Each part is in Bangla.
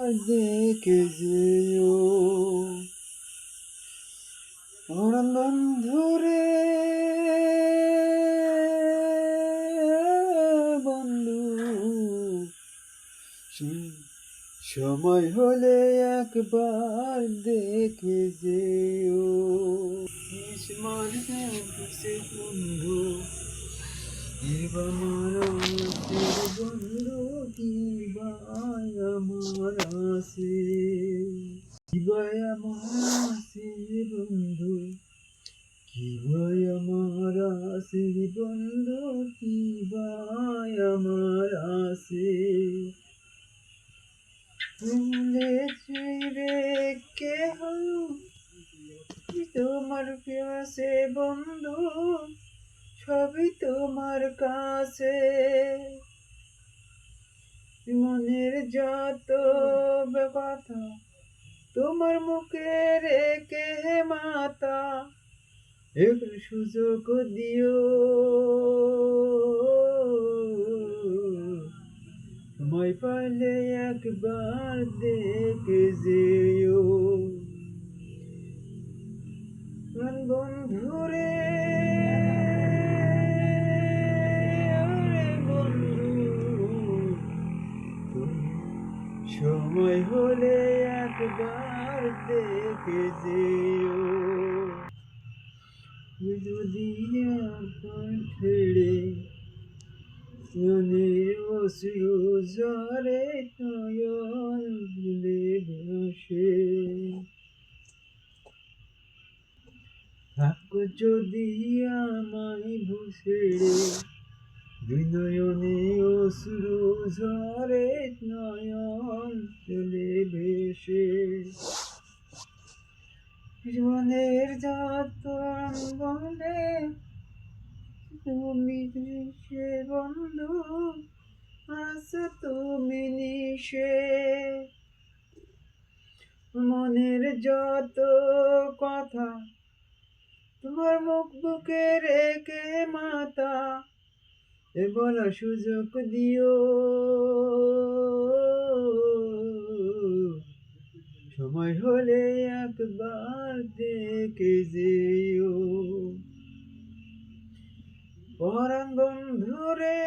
দেখে যেও পরম বন্ধুরে, বন্ধু সময় হলে একবার দেখে যেও। বন্ধু, এবার বন্ধু, কি আমার? আছে আমার আছে বন্ধু? কিবাই আমার আছে বন্ধু? কিবাই আমার আছে ভুলে রে কেহ? তোমার প্রিয়সে বন্ধু, সবই তোমার কাছে। মনের যত কথা তোমার মুখে রেখে মাতা একটু সুযোগ দিও। সময় পালে একবার দেখে যেও সময় হলে একবার দেখে যেও। যদি ছেড়ে মনের অশ্রু ঝরে নয়ন ভাসে থাকো যদি আমায় ভুষেড়ে দুই নয়নে অশ্রু ঝরে নয়ন যত বলে তুমি সে বন্ধু আছো তুমি নিশে। মনের যত কথা, তোমার মুখ বুকে রেখে মাতা, এ বলা সুযোগ দিও। সময় হলে একবার দেখে যেও। পরাণ বন্ধুরে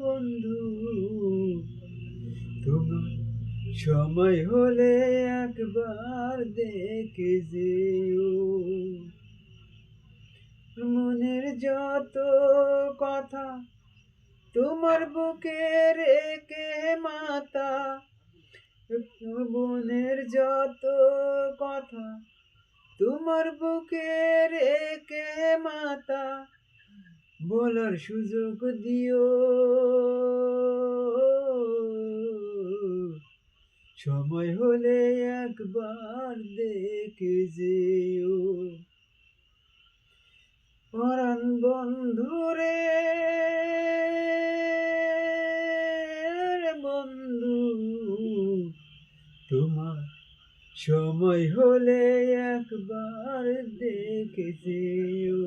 বন্ধু, তোমার সময় হলে একবার দেখে যেও। মনের যত কথা তোমার বুকে রেখে মাতা, মনের যত কথা তোমার বুকে রেখে মাতা, বলার সুযোগ দিও। সময় হলে একবার দেখে যেও। পরাণ বন্ধুরে সময় হলে একবার দেখে যেও